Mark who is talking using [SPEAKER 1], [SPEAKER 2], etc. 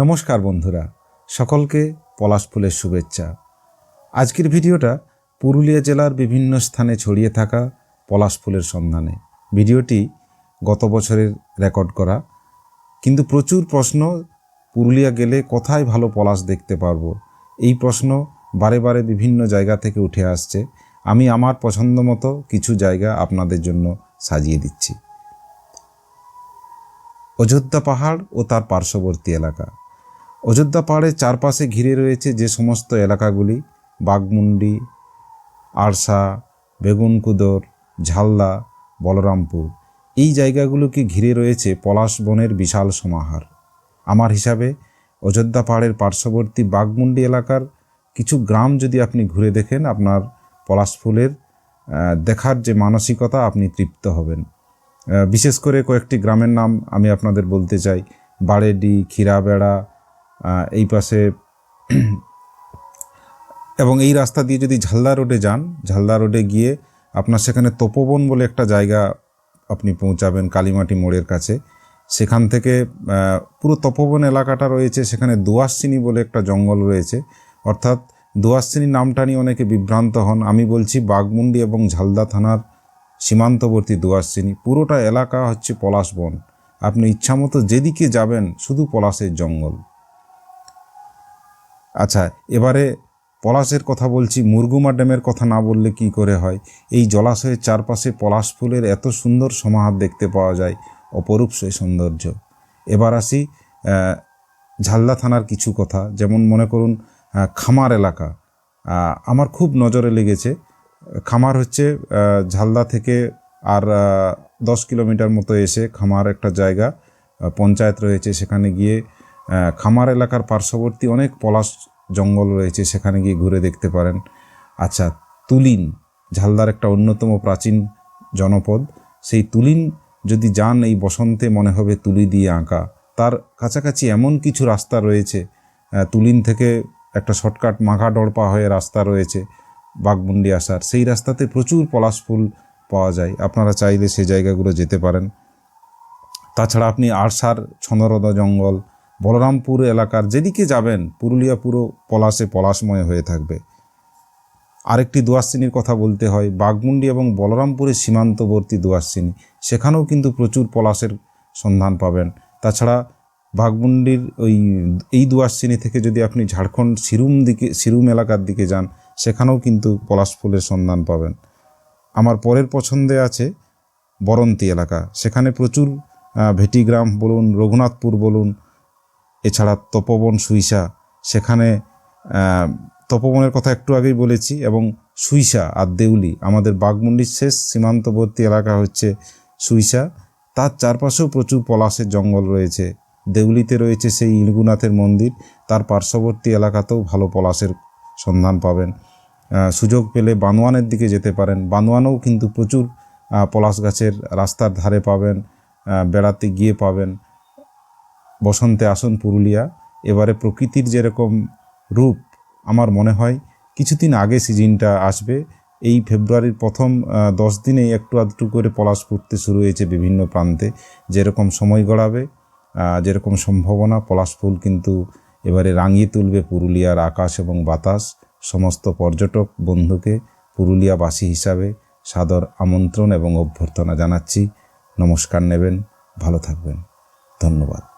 [SPEAKER 1] নমস্কার বন্ধুরা, সকলকে পলাশ ফুলের শুভেচ্ছা। আজকের ভিডিওটা পুরুলিয়া জেলার বিভিন্ন স্থানে ছড়িয়ে থাকা পলাশ ফুলের সন্ধানে। ভিডিওটি গত বছরের রেকর্ড করা। কিন্তু প্রচুর প্রশ্ন, পুরুলিয়া গেলে কোথায় ভালো পলাশ দেখতে পারব? এই প্রশ্ন বারে বারে বিভিন্ন জায়গা থেকে উঠে আসছে। আমি আমার পছন্দ মতো কিছু জায়গা আপনাদের জন্য সাজিয়ে দিচ্ছি। অযোধ্যা পাহাড় ও তার পার্শ্ববর্তী এলাকা। অযোধ্যা পাহাড়ের চারপাশে ঘিরে রয়েছে যে সমস্ত এলাকাগুলি বাগমুন্ডি আরসা, বেগুনকুদর, ঝালদা, বলরামপুর। এই জায়গাগুলোকে ঘিরে রয়েছে পলাশ বনের বিশাল সমাহার। আমার হিসাবে, অযোধ্যা পাহাড়ের পার্শ্ববর্তী বাগমুন্ডি এলাকার কিছু গ্রাম যদি আপনি ঘুরে দেখেন, আপনার পলাশ ফুলের দেখার যে মানসিকতা, আপনি তৃপ্ত হবেন। বিশেষ করে কয়েকটি গ্রামের নাম আমি আপনাদের বলতে চাই। বাড়েডি ক্ষীরাবেড়া এই পাশে এবং এই রাস্তা দিয়ে যদি ঝালদা রোডে যান, ঝালদা রোডে গিয়ে আপনার সেখানে তপোবন বলে একটা জায়গা আপনি পৌঁছাবেন, কালীমাটি মোড়ের কাছে। সেখান থেকে পুরো তপোবন এলাকাটা রয়েছে, সেখানে দোয়াশচিনি বলে একটা জঙ্গল রয়েছে। অর্থাৎ দোয়াশচিনি নামটা নিয়ে অনেকে বিভ্রান্ত হন। আমি বলছি বাগমুন্ডি এবং ঝালদা থানার সীমান্তবর্তী দোয়াশচিনি পুরোটা এলাকা হচ্ছে পলাশ বন আপনি ইচ্ছামতো যেদিকে যাবেন, শুধু পলাশের জঙ্গল। আচ্ছা এবারে পলাশের কথা বলছি, মুরগুমা ড্যামের কথা না বললে কি করে হয়? এই জলাশয়ের চারপাশে পলাশ ফুলের এত সুন্দর সমাহার দেখতে পাওয়া যায়, অপরূপ সে সৌন্দর্য। এবার আসি ঝালদা থানার কিছু কথা। যেমন মনে করুন খামার এলাকা। আমার খুব নজরে লেগেছে, খামার হচ্ছে ঝালদা থেকে আর দশ কিলোমিটার মতো এসে খামার একটা জায়গা পঞ্চায়েত রয়েছে, সেখানে গিয়ে খামার এলাকার পার্শ্ববর্তী অনেক পলাশ জঙ্গল রয়েছে, সেখানে গিয়ে ঘুরে দেখতে পারেন। আচ্ছা তুলিন, ঝালদার একটা অন্যতম প্রাচীন জনপদ। সেই তুলিন যদি যান, এই বসন্তে মনে হবে তুলি দিয়ে আঁকা। তার কাছাকাছি এমন কিছু রাস্তা রয়েছে তুলিন থেকে একটা শর্টকাট মাঘা ডড়পা হয়ে রাস্তা রয়েছে, বাঘমুন্ডি আসার। সেই রাস্তাতে প্রচুর পলাশ ফুল পাওয়া যায়। আপনারা চাইলে সেই জায়গাগুলো যেতে পারেন। তাছাড়া আপনি আরসার ছন্দরদা জঙ্গল বলরামপুর এলাকার যেদিকে যাবেন, পুরুলিয়া পুরো পলাশে পলাশময় হয়ে থাকবে। আরেকটি দোয়াশচিনির কথা বলতে হয়, বাগমুন্ডি এবং বলরামপুরের সীমান্তবর্তী দোয়াশচিনি সেখানেও কিন্তু প্রচুর পলাশের সন্ধান পাবেন। তাছাড়া বাগমুন্ডির ওই, এই দোয়াশচিনি থেকে যদি আপনি ঝাড়খণ্ড সিরুম দিকে, সিরুম এলাকার দিকে যান, সেখানেও কিন্তু পলাশ ফুলের সন্ধান পাবেন। আমার পরের পছন্দে আছে বরন্তি এলাকা। সেখানে প্রচুর ভেটিগ্রাম বলুন, রঘুনাথপুর বলুন এছাড়া তপবন সুইসা, সেখানে তপবনের কথা একটু আগেই বলেছি এবং সুইসা আর দেউলি, আমাদের বাঘমুন্ডির শেষ সীমান্তবর্তী এলাকা হচ্ছে সুইসা। তার চারপাশেও প্রচুর পলাশের জঙ্গল রয়েছে। দেউলিতে রয়েছে সেই ইলগুনাথের মন্দির, তার পার্শ্ববর্তী এলাকাতেও ভালো পলাশের সন্ধান পাবেন। সুযোগ পেলে বানোয়ানের দিকে যেতে পারেন। বানোয়ানেও কিন্তু প্রচুর পলাশ গাছের রাস্তার ধারে পাবেন বেড়াতে গিয়ে পাবেন। বসন্তে আসুন পুরুলিয়া, এবারে প্রকৃতির যেরকম রূপ আমার মনে হয়, কিছুদিন আগে সিজনটা আসবে। এই ফেব্রুয়ারির প্রথম দশ দিনেই একটু আধটু করে পলাশ ফুটতে শুরু হয়েছে বিভিন্ন প্রান্তে। যেরকম সময় গড়াবে যেরকম সম্ভাবনা, পলাশ ফুল কিন্তু এবারে রাঙিয়ে তুলবে পুরুলিয়ার আকাশ এবং বাতাস। সমস্ত পর্যটক বন্ধুকে পুরুলিয়াবাসী হিসাবে সাদর আমন্ত্রণ এবং অভ্যর্থনা জানাচ্ছি। নমস্কার নেবেন, ভালো থাকবেন। ধন্যবাদ।